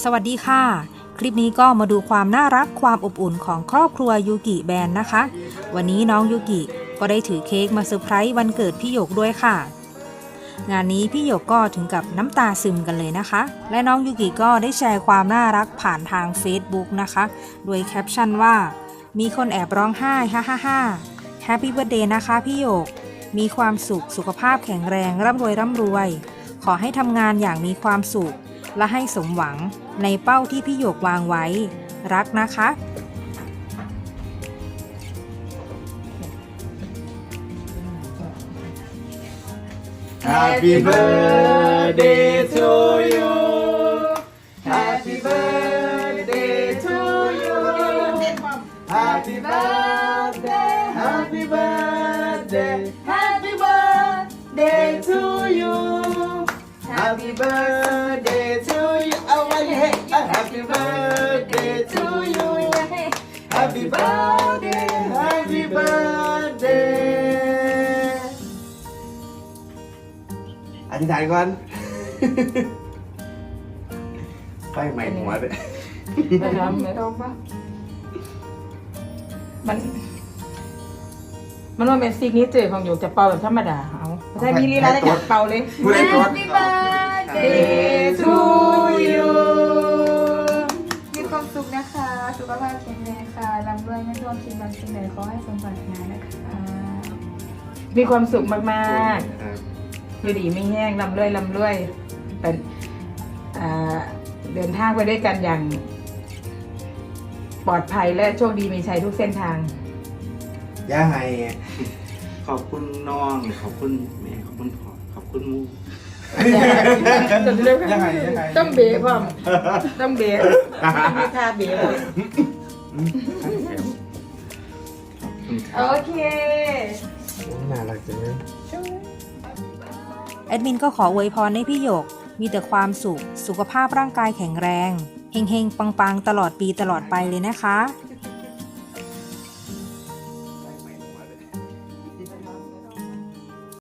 สวัสดีค่ะ คลิปนี้ก็มาดูความน่ารักความอบอุ่นของครอบครัวยูกิแบนนะคะ วันนี้น้องยูกิก็ได้ถือเค้กมาเซอร์ไพรส์วันเกิดพี่หยกด้วยค่ะ งานนี้พี่หยกก็ถึงกับน้ำตาซึมกันเลยนะคะ และน้องยูกิก็ได้แชร์ความน่ารักผ่านทาง Facebook นะคะ โดยแคปชั่นว่า มีคนแอบร้องไห้ฮ่าฮ่าฮ่าแฮปปี้เบ t ร์เดย์นะคะพี่หยก มีความสุขสุขภาพแข็งแรงร่ำรวยร่ำรวย ขอให้ทำงานอย่างมีความสุข และให้สมหวังในเป้าที่พี่หยกวางไว้ รักนะคะ Happy birthday to you. Happy birthday to you. Happy birthday, happy birthday, happy birthday to you. Happy birthday Happy birthday, happy birthday. อธิษฐานก่อนไฟใหม่หัวเลยไม่ทำไม่ต้องปะมัน มันว่าเป็นซิกนี้เจอของหยกจะเป่าแบบธรรมดาเอาใช่มีลีลาจะจับเป่าเลยพูดให้ตัว Happy birthday to ค่ะร่ำรวยไม่ท่วมคิดบางสิ่งใดขอให้สมปรารถนานะคะมีความสุขมากครับๆอยู่ดีไม่แห้งลำเลื่อยลำเลื่อยเป็นอ่าเดินทางไปด้วยกันอย่าง ปลอดภัยและโชคดีมีชัยทุกเส้นทาง ย่าไฮขอบคุณน้อง ขอบคุณแม่ขอบคุณพ่อขอบคุณหมูยังไงยังไงต้องเบะพ่อมต้องเบะต้องมีท่าเบะ พ่อมโอเค น่ารักจังเลย แอดมินก็ขออวยพรให้พี่หยก มีแต่ความสุข สุขภาพร่างกายแข็งแรง เฮงๆ ปังๆ ตลอดปีตลอดไปเลยนะคะส